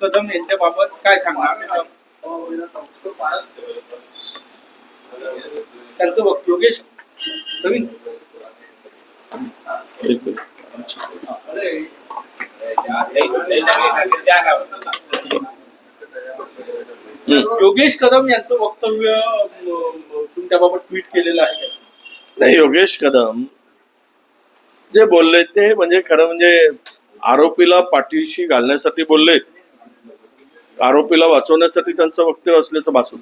कदम यांच्याबाबत काय सांगणार? त्यांचं योगेश नवीन योगेश कदम यांचं वक्तव्य तुम्ही त्याबाबत ट्विट केलेलं आहे. नाही योगेश कदम जे बोलले ते म्हणजे खरं म्हणजे आरोपीला पाठीशी घालण्यासाठी बोललेत. आरोपीला वाचवण्यासाठी त्यांचं वक्तव्य असल्याचं भासून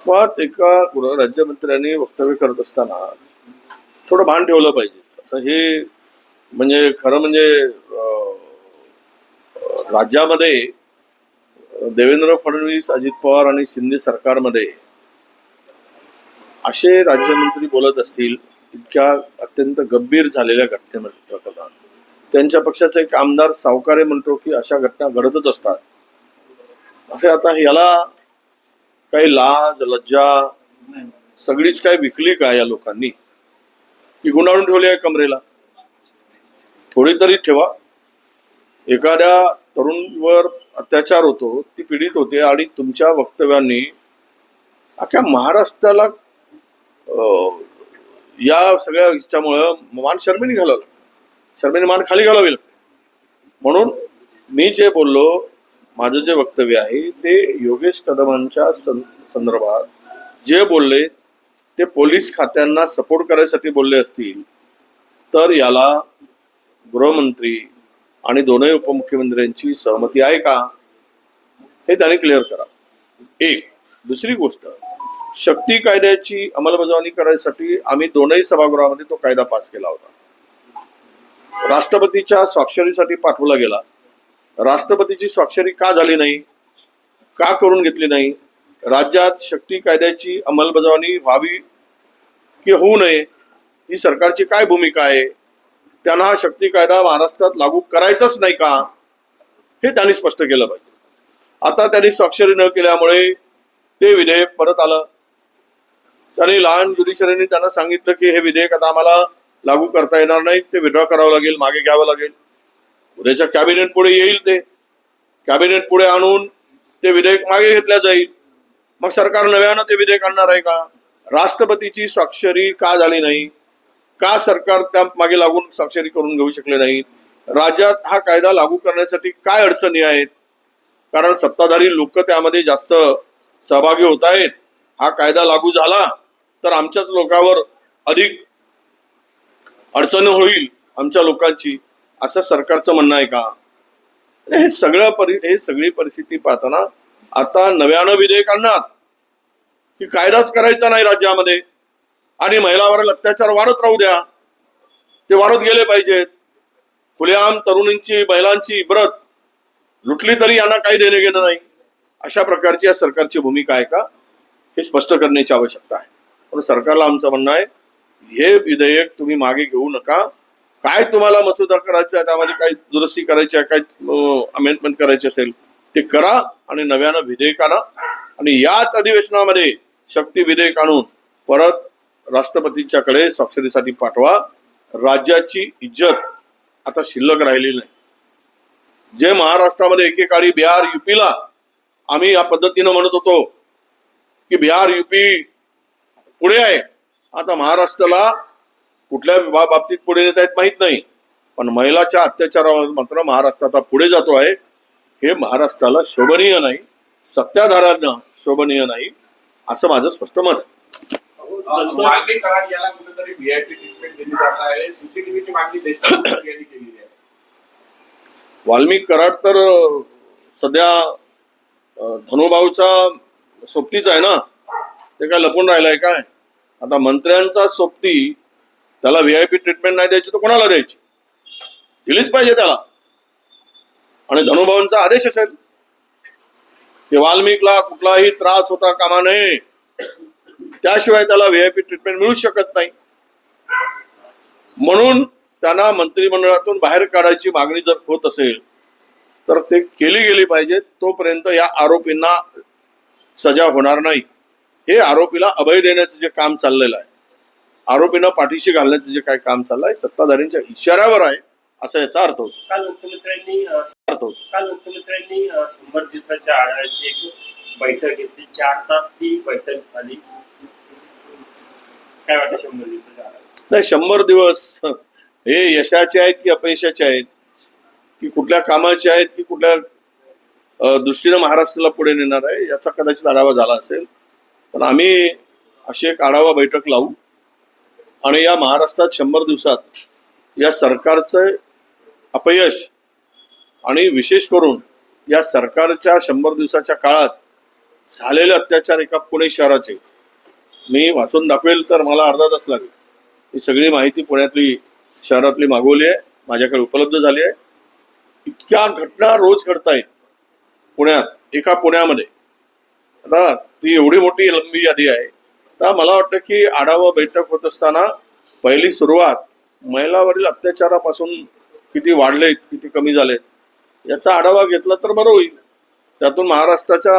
पण एका राज्यमंत्र्यांनी वक्तव्य करत असताना थोडं भान ठेवलं पाहिजे. आता हे म्हणजे खरं म्हणजे राज्यामध्ये देवेंद्र फडणवीस अजित पवार आणि शिंदे सरकारमध्ये असे राज्यमंत्री बोलत असतील इतक्या अत्यंत गंभीर झालेल्या घटनेमध्ये प्रकरणात त्यांच्या पक्षाचा एक आमदार सावकारे म्हणतो की अशा घटना घडतच असतात. असे आता याला काही लाज लज्जा सगळीच काय विकली का या लोकांनी? ती गुंडाळून ठेवली आहे कमरेला. थोडी तरी ठेवा. एखाद्या तरुणवर अत्याचार होतो ती पीडित होते आणि तुमच्या वक्तव्यांनी अख्ख्या महाराष्ट्राला अं, या सगळ्या हिच्यामुळं मान शर्मेने घालावं शर्मेने मान खाली घालावी म्हणून मी जे बोललो माझं जे वक्तव्य आहे ते योगेश कदमांच्या सं संदर्भात जे बोलले ते पोलीस खात्यांना सपोर्ट करायसाठी बोलले असतील तर याला गृहमंत्री आणि दोनही उपमुख्यमंत्र्यांची सहमती आहे का? हे त्याने क्लिअर करा. एक दुसरी गोष्ट शक्ती कायद्याची अंमलबजावणी करायसाठी आम्ही दोनही सभागृहामध्ये तो कायदा पास केला होता. राष्ट्रपतीच्या स्वाक्षरीसाठी पाठवला गेला. राष्ट्रपतीची स्वाक्षरी का झाली नाही? का करून घेतली नाही? राज्यात शक्ती कायद्याची अंमलबजावणी व्हावी की होऊ नये? ही सरकारची काय भूमिका आहे? त्यांना हा शक्ती कायदा महाराष्ट्रात लागू करायचाच नाही का? हे त्यांनी स्पष्ट केलं पाहिजे. आता त्यांनी स्वाक्षरी न केल्यामुळे ते विधेयक परत आलं. त्यांनी लहान ज्युडिशरीने त्यांना सांगितलं की हे विधेयक आता आम्हाला लागू करता येणार नाही. ते विड्रॉ करावं लागेल मागे घ्यावं लागेल. उद्याच्या कॅबिनेट पुढे येईल ते. कॅबिनेट पुढे आणून ते विधेयक मागे घेतल्या जाईल. मग सरकार नव्यानं ते विधेयक आणणार आहे का? राष्ट्रपतीची स्वाक्षरी का झाली नाही? का सरकार त्या मागे लागून स्वाक्षरी करून घेऊ शकले नाही? राज्यात हा कायदा लागू करण्यासाठी काय अडचणी आहेत? कारण सत्ताधारी लोक त्यामध्ये जास्त सहभागी होत आहेत. हा कायदा लागू झाला तर आमच्याच लोकांवर अधिक अडचण होईल आमच्या लोकांची. असं सरकारचं म्हणणं आहे का? हे सगळं परि हे सगळी परिस्थिती पाहताना आता नव्यानं विधेयक आणणार. की कायदाच करायचा नाही राज्यामध्ये. आणि महिलावरील अत्याचार वाढत राहू द्या. ते वाढत गेले पाहिजेत. खुलेआम तरुणींची महिलांची इब्रत लुटली तरी यांना काही देणे घेणं नाही. अशा प्रकारची या सरकारची भूमिका आहे का? हे स्पष्ट करण्याची आवश्यकता आहे. पण सरकारला आमचं म्हणणं आहे हे विधेयक तुम्ही मागे घेऊ नका. काय तुम्हाला मसुदा करायचा आहे त्यामध्ये काही दुरुस्ती करायची आहे काय अमेंडमेंट करायची असेल ते करा आणि नव्यानं विधेयक आणा. आणि याच अधिवेशनामध्ये शक्ती विधेयक आणून परत राष्ट्रपतींच्याकडे स्वाक्षरीसाठी पाठवा. राज्याची इज्जत आता शिल्लक राहिलेली नाही. जे महाराष्ट्रामध्ये एकेकाळी बिहार युपीला आम्ही या पद्धतीनं म्हणत होतो की बिहार युपी पुढे आहे. आता महाराष्ट्राला कुठल्या बाबतीत पुढे येत आहेत माहीत नाही. पण महिलाच्या अत्याचारावर मात्र महाराष्ट्र आता पुढे जातो आहे. हे महाराष्ट्राला शोभनीय नाही. सत्ताधाऱ्यांना शोभनीय नाही असं माझं स्पष्ट मत आहे. वाल्मिक कराड तर सध्या धनुभाऊचा सोबतीच आहे ना? ते काय लपून राहिलाय काय? आता मंत्र्यांचा सोबती त्याला व्हीआयपी ट्रीटमेंट नाही द्यायची तर कोणाला द्यायची? दिलीच पाहिजे त्याला. आणि धनुभाऊंचा आदेश असेल. की वाल्मिकला कुठलाही त्रास होता कामा नये. त्याशिवाय त्याला व्हीआयपी ट्रीटमेंट मिळू शकत नाही. म्हणून त्यांना मंत्रिमंडळातून बाहेर काढायची मागणी जर होत असेल तर ते केली गेली पाहिजे. तोपर्यंत या आरोपींना सजा होणार नाही. हे आरोपीला अभय देण्याचं जे काम चाललेलं आहे आरोपींना पाठीशी घालण्याचं जे काय काम चाललंय सत्ताधाऱ्यांच्या इशाऱ्यावर आहे असा याचा अर्थ होतो. काल मुख्यमंत्र्यांनी अर्थ होतो. काल मुख्यमंत्र्यांनी शंभर दिवसाच्या आढाव्याची एक बैठक घेतली. चार तास ती बैठक झाली. काय वाटतं शंभर दिवसाच्या नाही शंभर दिवस हे यशाचे आहेत की अपयशाचे आहेत? की कुठल्या कामाचे आहेत की कुठल्या दृष्टीनं महाराष्ट्राला पुढे नेणार आहे? याचा कदाचित आढावा झाला असेल. पण आम्ही अशी एक आढावा बैठक लावू. आणि या महाराष्ट्रात शंभर दिवसात या सरकारचं अपयश आणि विशेष करून या सरकारच्या शंभर दिवसाच्या काळात झालेले अत्याचार एका पुणे शहराचे. मी वाचून दाखवेल तर मला अर्धा तास लागेल. ही सगळी माहिती पुण्यातली शहरातली मागवली आहे. माझ्याकडे उपलब्ध झाली आहे. इतक्या घटना रोज घडतायत पुण्यात एका पुण्यामध्ये. आता ती एवढी मोठी लंबी यादी आहे. तर मला वाटतं की आढावा बैठक होत असताना पहिली सुरुवात महिलावरील अत्याचारापासून किती वाढलेत किती कमी झालेत याचा आढावा घेतला तर बरं होईल. त्यातून महाराष्ट्राच्या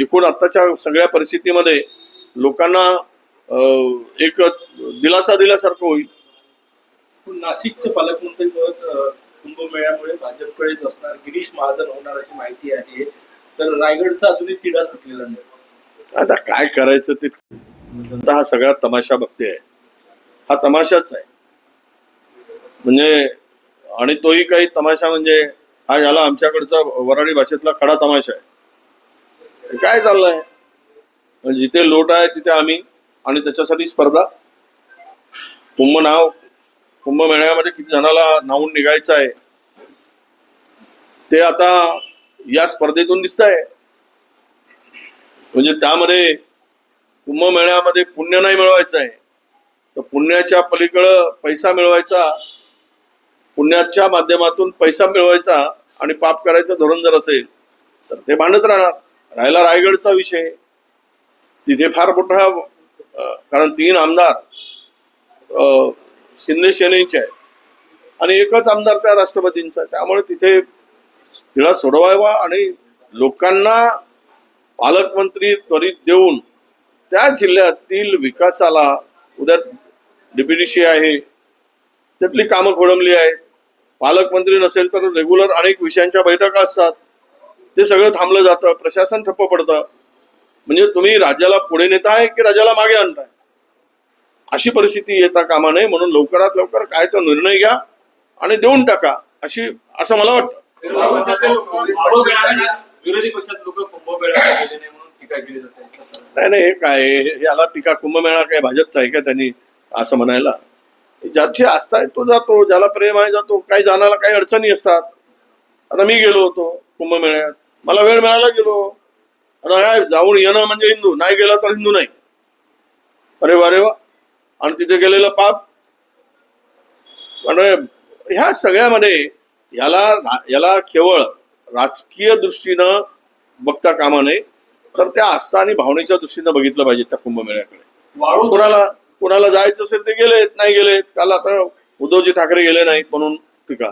एकूण आत्ताच्या सगळ्या परिस्थितीमध्ये लोकांना एक दिलासा दिल्यासारखं होईल. नाशिकचे पालकमंत्री पद कुंभमेळ्यामुळे भाजपकडेच असणार गिरीश महाजन होणार अशी माहिती आहे. तर रायगडचा अजूनही तिढा सुटलेला नाही. आता काय करायचं ते हा सगळा तमाशा बघते. आहे हा तमाशाच आहे. म्हणजे आणि तोही काही तमाशा म्हणजे हा झाला आमच्याकडचा वराडी भाषेतला खडा तमाशा आहे. काय चाललंय? म्हणजे जिथे लोट आहे तिथे आम्ही आणि त्याच्यासाठी स्पर्धा. कुंभ नाव कुंभमेळ्यामध्ये किती जणाला नावून निघायचं आहे. ते आता या स्पर्धेतून दिसत आहे म्हणजे त्यामध्ये कुंभमेळ्यामध्ये पुण्य नाही मिळवायचं आहे. तर पुण्याच्या पलीकडं पैसा मिळवायचा पुण्याच्या माध्यमातून पैसा मिळवायचा आणि पाप करायचं धोरण जर असेल तर ते भांडत राहणार. राहिला रायगडचा विषय तिथे फार मोठा कारण तीन आमदार शिंदे सेनेचे आहे आणि एकच आमदार त्या राष्ट्रपतींचा त्यामुळे तिथे तिला सोडवावा आणि लोकांना पालकमंत्री त्वरित देऊन त्या जिल्ह्यातील विकासाला उद्या डीपीडीसी आहे त्यातली कामं खोळंबली आहेत. पालकमंत्री नसेल तर रेग्युलर अनेक विषयांच्या बैठका असतात. ते सगळं थांबलं जातं प्रशासन ठप्प पडतं. म्हणजे तुम्ही राज्याला पुढे नेताय की राज्याला मागे आणताय? अशी परिस्थिती येता कामा नये म्हणून लवकरात लवकर काय तो निर्णय घ्या आणि देऊन टाका अशी असं मला वाटतं. विरोधी पक्षात लोक कुंभमेळा गेले नाही म्हणून टीका केली जाते. नाही नाही हे काय याला टीका कुंभमेळा काय भाजपचा आहे का त्यांनी असं म्हणायला? ज्याची आस्था आहे तो जातो ज्याला प्रेम आहे जातो काही जाण्याला काही अडचणी असतात. आता मी गेलो होतो कुंभमेळ्यात. मला वेळ मिळाला गेलो. आता काय जाऊन येणं म्हणजे हिंदू नाही गेला तर हिंदू नाही. अरे वा रे वा. आणि तिथे गेलेलं पाप. म्हणजे ह्या सगळ्यामध्ये याला याला केवळ राजकीय दृष्टीनं बघता कामा नये तर त्या आस्था आणि भावनेच्या दृष्टीनं बघितलं पाहिजे त्या कुंभमेळ्याकडे. वाळू कुणाला कुणाला जायचं असेल ते गेलेत नाही गेलेत काल आता उद्धवजी ठाकरे गेले नाहीत म्हणून टीका.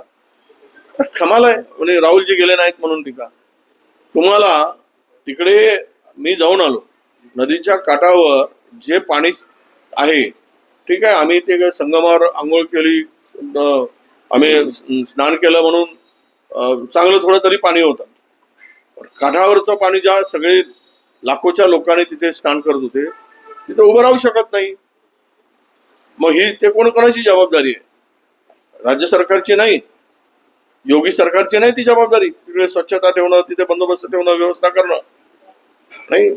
कमाल आहे म्हणजे राहुलजी गेले नाहीत म्हणून टीका. तुम्हाला तिकडे मी जाऊन आलो. नदीच्या काठावर जे पाणी आहे ठीक आहे आम्ही ते संगमावर आंघोळ केली आम्ही स्नान केलं म्हणून चांगलं थोडं तरी पाणी होतं. काठावरचं पाणी ज्या सगळे लाखोच्या लोकांनी तिथे स्नान करत होते तिथे उभं राहू शकत नाही. मग ही ते कोण कोणाची जबाबदारी आहे? राज्य सरकारची नाही. योगी सरकारची नाही ती जबाबदारी. तिकडे स्वच्छता ठेवणं तिथे बंदोबस्त ठेवणं व्यवस्था करणं. नाही.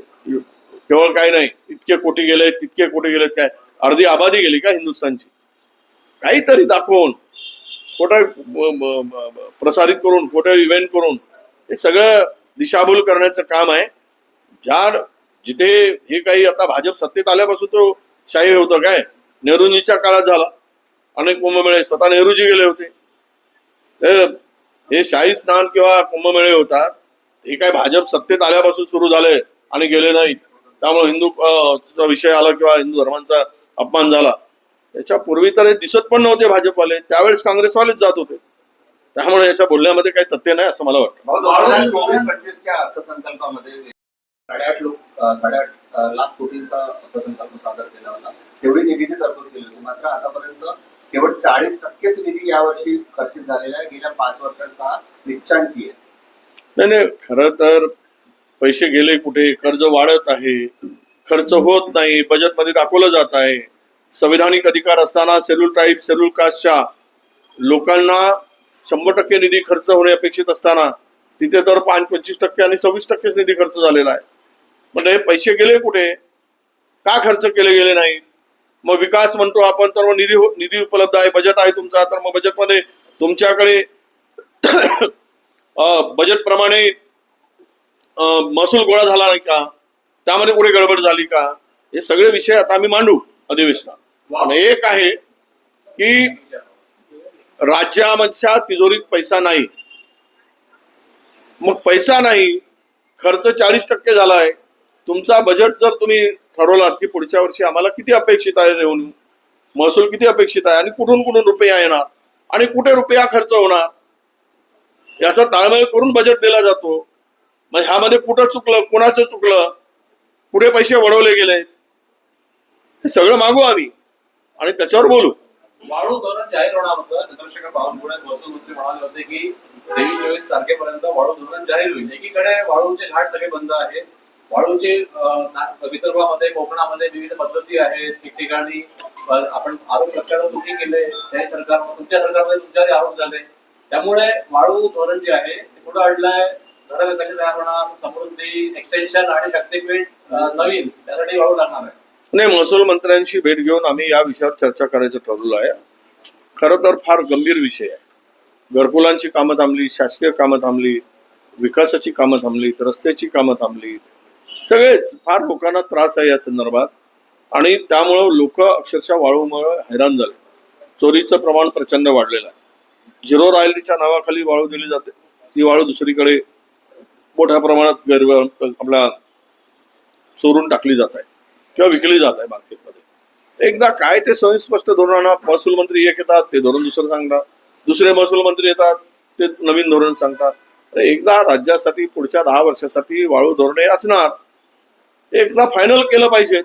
केवळ काय नाही. इतके कोटी गेलेत तितके कोटी गेलेत काय? अर्धी आबादी गेली का हिंदुस्थानची? काहीतरी दाखवून खोटं प्रसारित करून खोटं इव्हेंट करून हे सगळं दिशाभूल करण्याचं काम आहे. ज्या जिथे हे काही आता भाजप सत्तेत आल्यापासून तो शाही होतं काय? नेहरूजीच्या काळात झाला. अनेक कुंभमेळे स्वतः नेहरूजी गेले होते. हे- हे शाही स्नान किंवा कुंभमेळे होतात हे काय भाजप सत्तेत आल्यापासून सुरू झाले आणि गेले नाहीत. त्यामुळे हिंदू चा विषय आला किंवा हिंदू धर्मांचा अपमान झाला. त्याच्यापूर्वी तर हे दिसत पण नव्हते भाजपवाले. त्यावेळेस काँग्रेसवालेच जात होते. त्यामुळे याच्या बोलण्यामध्ये काही तथ्य नाही असं मला वाटतं. चोवीस पंचवीसच्या अर्थसंकल्पामध्ये साडेआठ लोक साडेआठ लाख कोटींचा अर्थसंकल्प सादर केला होता. तेवढी निधीची तरतूद केली होती. मात्र आतापर्यंत केवळ चाळीस टक्केच निधी यावर्षी खर्चित झालेला आहे. गेल्या पाच वर्षांचा निश्चांकी आहे. नाही नाही खरं तर पैसे गेले कुठे? कर्ज वाढत आहे. खर्च होत नाही. बजेटमध्ये दाखवलं जात आहे. संविधानिक अधिकार असताना शेड्यूल ट्राईब शेड्यूल कास्टच्या लोकांना शंभर टक्के निधी खर्च होणे अपेक्षित असताना तिथे तर पाच पंचवीस टक्के आणि सव्वीस टक्केच निधी खर्च झालेला आहे. म्हणजे हे पैसे गेले कुठे? का खर्च केले गेले नाही? मग विकास म्हणतो आपण तर मग निधी हो, निधी उपलब्ध आहे बजेट आहे तुमचा तर मग बजेटमध्ये तुमच्याकडे बजेट प्रमाणे महसूल गोळा झाला नाही का? त्यामध्ये कुठे गडबड झाली का? हे सगळे विषय आता आम्ही मांडू. अधिवेशनात. पण एक आहे की राज्यामधच्या तिजोरीत पैसा नाही. मग पैसा नाही खर्च चाळीस टक्के झालाय. तुमचा बजेट जर तुम्ही ठरवलात की पुढच्या वर्षी आम्हाला किती अपेक्षित आहे रेव्हन्यू महसूल किती अपेक्षित आहे? आणि कुठून कुठून रुपया येणार? आणि कुठे रुपया खर्च होणार? याचा ताळमेळ करून बजेट दिला जातो. मग ह्यामध्ये कुठं चुकलं कुणाचं चुकलं? कुठे पैसे वळवले गेले? हे सगळं मागू आम्ही. आणि त्याच्यावर बोलू. वाळू धोरण जाहीर होणार होतं. चंद्रशेखर बावनकुळे महसूल मंत्री म्हणाले होते की तेवीस चोवीस तारखेपर्यंत वाळू धोरण जाहीर होईल. एकीकडे वाळूचे घाट सगळे बंद आहेत. वाळूचे विदर्भामध्ये कोकणामध्ये विविध पद्धती आहेत. ठिकठिकाणी आपण आरोप लक्षात तुम्ही केले. त्या सरकार तुमच्या सरकारमध्ये तुमच्यावर आरोप झाले. त्यामुळे वाळू धोरण जे आहे ते पुढे अडलंय धरण कसे तयार होणार? समृद्धी एक्सटेन्शन आणि शक्तीपीठ नवीन त्यासाठी वाळू लागणार आहे. नाही महसूल मंत्र्यांशी भेट घेऊन आम्ही या विषयावर चर्चा करायचं ठरवलं आहे. खरं तर फार गंभीर विषय आहे. घरकुलांची कामं थांबली शासकीय कामं थांबली विकासाची कामं थांबली रस्त्याची कामं थांबली. सगळेच फार लोकांना त्रास आहे या संदर्भात. आणि त्यामुळं लोक अक्षरशः वाळूमुळे हैराण झाले. चोरीचं प्रमाण प्रचंड वाढलेलं आहे. झिरो रॉयल्टीच्या नावाखाली वाळू दिली जाते. ती वाळू दुसरीकडे मोठ्या प्रमाणात गैर आपल्या चोरून टाकली जात आहे. किंवा विकली जात आहे मार्केटमध्ये. एकदा काय ते सुस्पष्ट धोरण महसूल मंत्री एक येतात ते धोरण दुसरं सांगतात. दुसरे महसूल मंत्री येतात ते नवीन धोरण सांगतात. एकदा राज्यासाठी पुढच्या दहा वर्षासाठी वाळू धोरणे असणार एकदा फायनल केलं पाहिजे.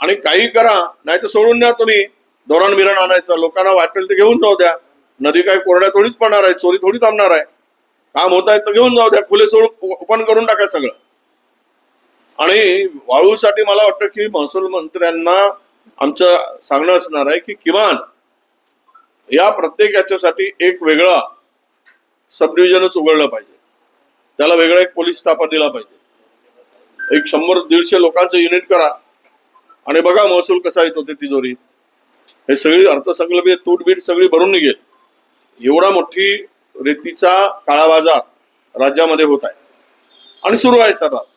आणि काही करा नाही तर सोडून द्या तुम्ही. धोरण बिरण आणायचं लोकांना वाटेल ते घेऊन जाऊ द्या. नदी काय कोरड्या थोडीच पडणार आहे चोरी थोडी थांबणार आहे. काम होत आहे तर घेऊन जाऊ द्या. खुले सोडून ओपन करून टाका सगळं. आणि वाळूसाठी मला वाटतं की महसूल मंत्र्यांना आमचं सांगणं असणार आहे की किमान या प्रत्येक याच्यासाठी एक वेगळा सब डिव्हिजनच उघडलं पाहिजे. त्याला वेगळा एक पोलीस ताफा दिला पाहिजे. एक शंभर दीडशे लोकांचं युनिट करा. आणि बघा महसूल कसा येतो ते तिजोरी. हे सगळी अर्थसंकल्पीय तूटबीट सगळी भरून निघेल. एवढा मोठी रेतीचा काळा बाजार राज्यामध्ये होत आहे. आणि सुरू आहे सर्रास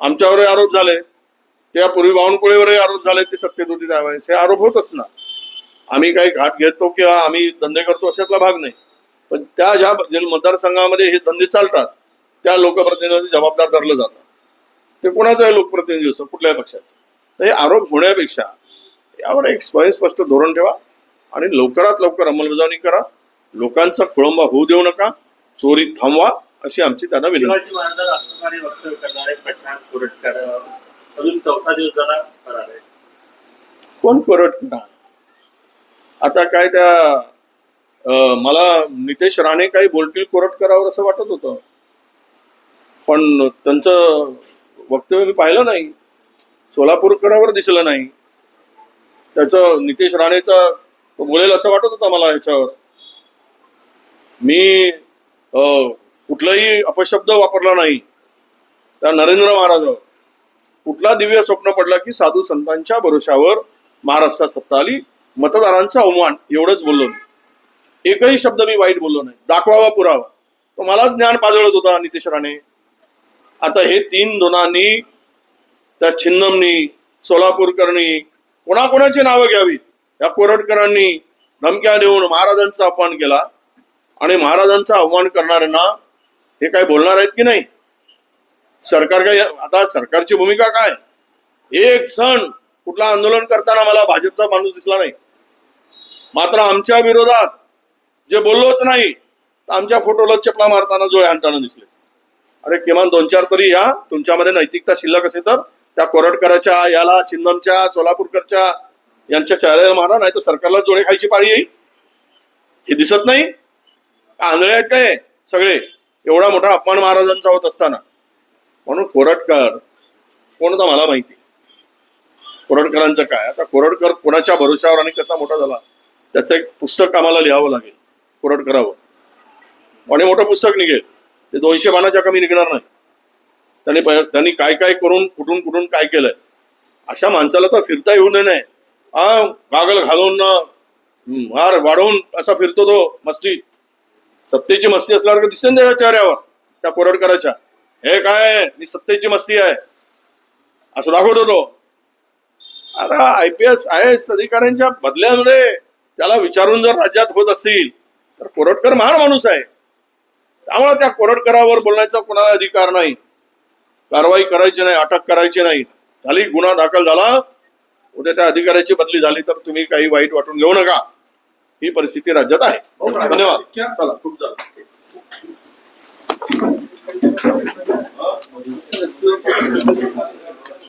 आमच्यावरही आरोप झाले. त्यापूर्वी बावनकुळेवरही आरोप झाले ते सत्तेत होती त्यावेळेस हे आरोप होत असणार. आम्ही काही घाट घेतो किंवा आम्ही धंदे करतो अशातला भाग नाही. पण त्या ज्या मतदारसंघामध्ये हे धंदे चालतात त्या लोकप्रतिनिधी जबाबदार धरलं जातं. ते कोणाचं आहे लोकप्रतिनिधी असं? कुठल्याही पक्षाचं? तर हे आरोप होण्यापेक्षा यावर एक स्वयंस्पष्ट धोरण ठेवा आणि लवकरात लवकर अंमलबजावणी करा. लोकांचा खोळंबा होऊ देऊ नका. चोरी थांबवा. अशी आमची त्यांना विनंती. वक्तव्य करणारे प्रशांत कोरटकर अजून चौथा दिवस झाला फरार कोण कोरट आता काय त्या मला नितेश राणे काही बोलतील कोरटकरावर असं वाटत होतं. पण त्यांचं वक्तव्य मी पाहिलं नाही. सोलापूरकरावर दिसलं नाही. त्याचं नितेश राणेचा बोलेल असं वाटत होतं मला ह्याच्यावर. मी अं, कुठलाही अपशब्द वापरला नाही. त्या नरेंद्र महाराजावर. कुठला दिव्य स्वप्न पडला की साधू संतांच्या भरोशावर महाराष्ट्रात सत्ता आली? मतदारांचा अवमान एवढंच बोललो मी. एकही शब्द मी वाईट बोललो नाही. दाखवावा पुरावा. तो मलाच ज्ञान पाजळत होता नितेश राणे. आता हे तीन दोनांनी त्या छिन्नमनी सोलापूरकरणी कोणाकोणाची नावं घ्यावी या कोरटकरांनी धमक्या देऊन महाराजांचा अपमान केला. आणि महाराजांचा अवमान करणाऱ्यांना हे काय बोलणार आहेत की नाही? सरकार काय आता सरकारची भूमिका काय? एक सण कुठला आंदोलन करताना मला भाजपचा माणूस दिसला नाही. मात्र आमच्या विरोधात जे बोललोच नाही तर आमच्या फोटोला चपला मारताना जोळे आणताना दिसले. अरे किमान दोन चार तरी या. तुमच्यामध्ये नैतिकता शिल्लक असेल तर त्या कोरटकराच्या याला चिंदमच्या सोलापूरकरच्या यांच्या चेहऱ्याला मारा नाही तर सरकारला जोडे खायची पाळी येईल. हे दिसत नाही. आंधळे आहेत काय सगळे. एवढा मोठा अपमान महाराजांचा होत असताना. म्हणून कोरटकर कोण तर मला माहिती. कोरटकरांचं काय? आता कोरटकर कोणाच्या भरोशावर आणि कसा मोठा झाला? त्याचं एक पुस्तक आम्हाला लिहावं लागेल कोरटकरावर आणि मोठं पुस्तक निघेल. ते दोनशे पानाच्या कमी निघणार नाही. त्यांनी त्यांनी काय काय करून कुठून कुठून काय केलंय? अशा माणसाला तर फिरता येऊ नये. नाही हा कागल घालून हम्म, हार वाढवून असा फिरतो तो मस्ती. सत्तेची मस्ती असल्यावर दिसते ना त्याच्या चेहऱ्यावर? त्या कोरडकराच्या हे काय? मी सत्तेची मस्ती आहे. असं दाखवतो होतो. आता I P S I S अधिकाऱ्यांच्या बदल्यामध्ये त्याला विचारून जर राज्यात होत असतील तर कोरटकर महान माणूस आहे. त्यामुळे त्या कोरटकरावर बोलण्याचा कोणाला अधिकार नाही. कारवाई करायची नाही अटक करायची नाही. झाली गुन्हा दाखल झाला. उद्या त्या अधिकाऱ्याची बदली झाली तर तुम्ही काही वाईट वाटून घेऊ नका. ही परिस्थिती राज्यात आहे. धन्यवाद. चला खूप झालं.